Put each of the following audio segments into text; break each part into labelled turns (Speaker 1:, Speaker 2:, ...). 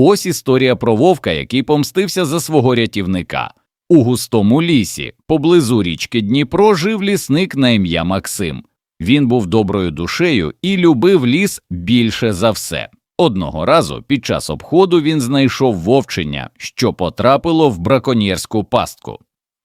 Speaker 1: Ось історія про вовка, який помстився за свого рятівника. У густому лісі, поблизу річки Дніпро, жив лісник на ім'я Максим. Він був доброю душею і любив ліс більше за все. Одного разу під час обходу він знайшов вовчення, що потрапило в браконьєрську пастку.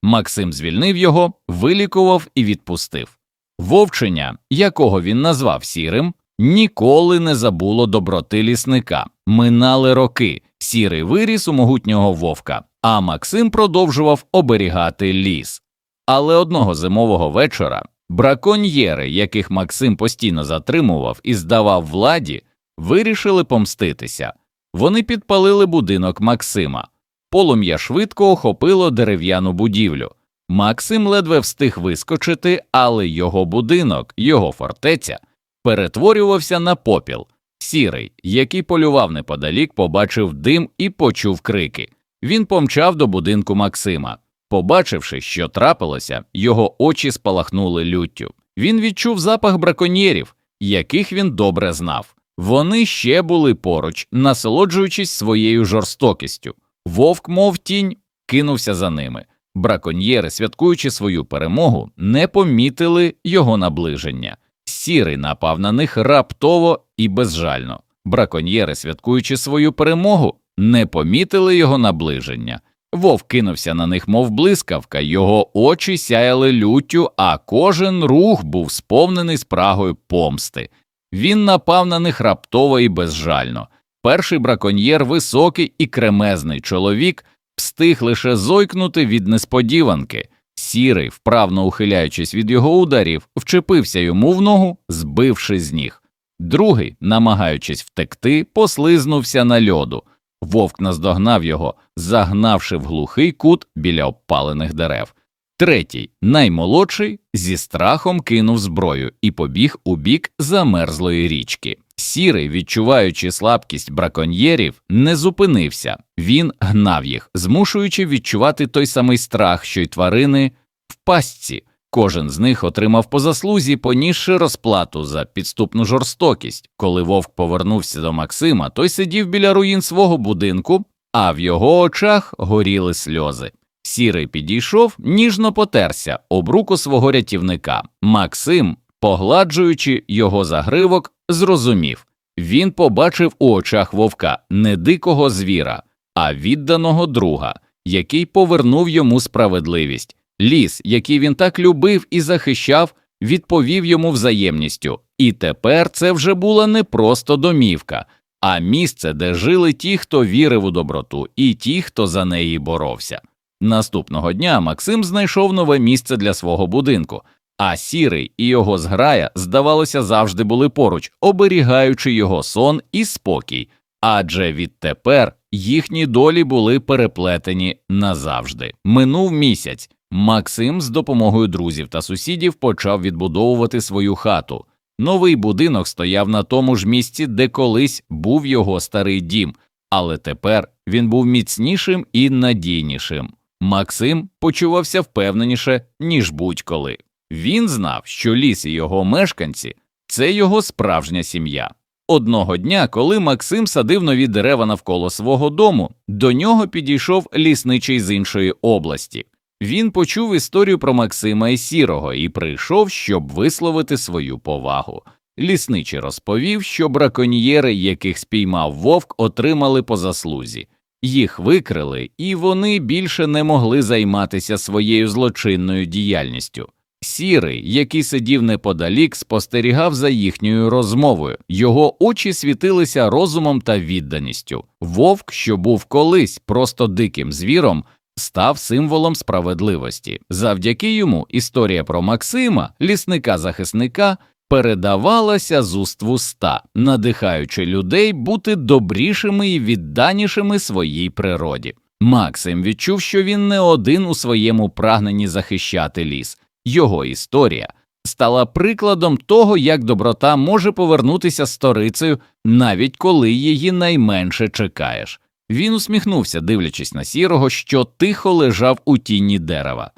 Speaker 1: Максим звільнив його, вилікував і відпустив. Вовчення, якого він назвав сірим, ніколи не забуло доброти лісника. Минали роки. Сірий виріс у могутнього вовка, а Максим продовжував оберігати ліс. Але одного зимового вечора браконьєри, яких Максим постійно затримував і здавав владі, вирішили помститися. Вони підпалили будинок Максима. Полум'я швидко охопило дерев'яну будівлю. Максим ледве встиг вискочити, але його будинок, його фортеця перетворювався на попіл. Сірий, який полював неподалік, побачив дим і почув крики. Він помчав до будинку Максима. Побачивши, що трапилося, його очі спалахнули люттю. Він відчув запах браконьєрів, яких він добре знав. Вони ще були поруч, насолоджуючись своєю жорстокістю. Вовк, мов тінь, кинувся за ними. Браконьєри, святкуючи свою перемогу, не помітили його наближення. Сірий напав на них раптово і безжально. Браконьєри, святкуючи свою перемогу, не помітили його наближення. Вовк кинувся на них, мов блискавка, його очі сяяли люттю, а кожен рух був сповнений спрагою помсти. Він напав на них раптово і безжально. Перший браконьєр, високий і кремезний чоловік, встиг лише зойкнути від несподіванки. Сірий, вправно ухиляючись від його ударів, вчепився йому в ногу, збивши з ніг. Другий, намагаючись втекти, послизнувся на льоду. Вовк наздогнав його, загнавши в глухий кут біля обпалених дерев. Третій, наймолодший, зі страхом кинув зброю і побіг у бік замерзлої річки. Сірий, відчуваючи слабкість браконьєрів, не зупинився. Він гнав їх, змушуючи відчувати той самий страх, що й тварини в пастці. Кожен з них отримав по заслузі, понісши розплату за підступну жорстокість. Коли вовк повернувся до Максима, той сидів біля руїн свого будинку, а в його очах горіли сльози. Сірий підійшов, ніжно потерся об руку свого рятівника. Максим, погладжуючи його загривок, зрозумів він побачив у очах вовка не дикого звіра, а відданого друга, який повернув йому справедливість. Ліс, який він так любив і захищав, відповів йому взаємністю, і тепер це вже була не просто домівка, а місце, де жили ті, хто вірив у доброту, і ті, хто за неї боровся. Наступного дня Максим знайшов нове місце для свого будинку, а сірий і його зграя, здавалося, завжди були поруч, оберігаючи його сон і спокій, адже відтепер їхні долі були переплетені назавжди. Минув місяць. Максим з допомогою друзів та сусідів почав відбудовувати свою хату. Новий будинок стояв на тому ж місці, де колись був його старий дім, але тепер він був міцнішим і надійнішим. Максим почувався впевненіше, ніж будь-коли. Він знав, що ліс і його мешканці це його справжня сім'я. Одного дня, коли Максим садив нові дерева навколо свого дому, до нього підійшов лісничий з іншої області. Він почув історію про Максима і Сірого і прийшов, щоб висловити свою повагу. Лісничий розповів, що браконьєри, яких спіймав вовк, отримали по заслузі. Їх викрили, і вони більше не могли займатися своєю злочинною діяльністю. Сірий, який сидів неподалік, спостерігав за їхньою розмовою. Його очі світилися розумом та відданістю. Вовк, що був колись просто диким звіром, став символом справедливості. Завдяки йому історія про Максима, лісника-захисника, передавалася з уст в уста, надихаючи людей бути добрішими і відданішими своїй природі. Максим відчув, що він не один у своєму прагненні захищати ліс. Його історія стала прикладом того, як доброта може повернутися сторицею, навіть коли її найменше чекаєш. Він усміхнувся, дивлячись на сірого, що тихо лежав у тіні дерева.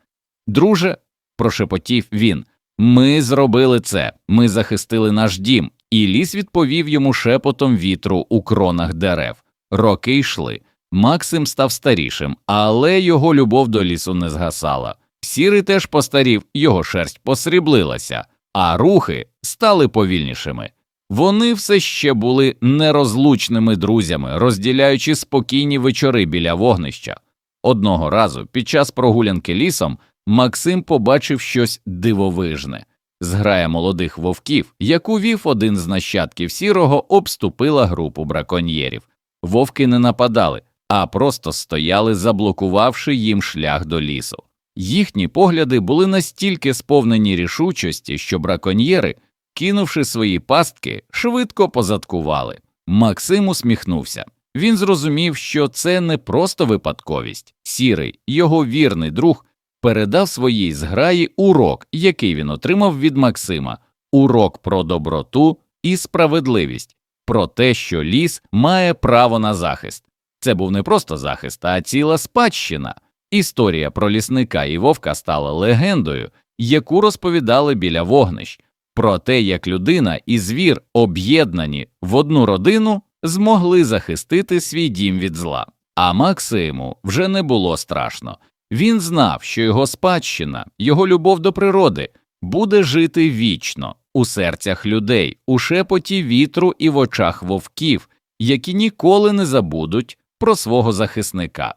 Speaker 1: Друже, прошепотів він, ми зробили це, ми захистили наш дім, і ліс відповів йому шепотом вітру у кронах дерев. Роки йшли. Максим став старішим, але його любов до лісу не згасала. Сірий теж постарів, його шерсть посріблилася, а рухи стали повільнішими. Вони все ще були нерозлучними друзями, розділяючи спокійні вечори біля вогнища. Одного разу, під час прогулянки лісом, Максим побачив щось дивовижне. Зграя молодих вовків, яку вів один з нащадків сірого, обступила групу браконьєрів. Вовки не нападали, а просто стояли, заблокувавши їм шлях до лісу. Їхні погляди були настільки сповнені рішучості, що браконьєри, кинувши свої пастки, швидко позадкували. Максим усміхнувся. Він зрозумів, що це не просто випадковість. Сірий, його вірний друг, передав своїй зграї урок, який він отримав від Максима, урок про доброту і справедливість, про те, що ліс має право на захист. Це був не просто захист, а ціла спадщина. Історія про лісника і вовка стала легендою, яку розповідали біля вогнищ, про те, як людина і звір, об'єднані в одну родину, змогли захистити свій дім від зла. А Максиму вже не було страшно. Він знав, що його спадщина, його любов до природи буде жити вічно у серцях людей, у шепоті вітру і в очах вовків, які ніколи не забудуть про свого захисника.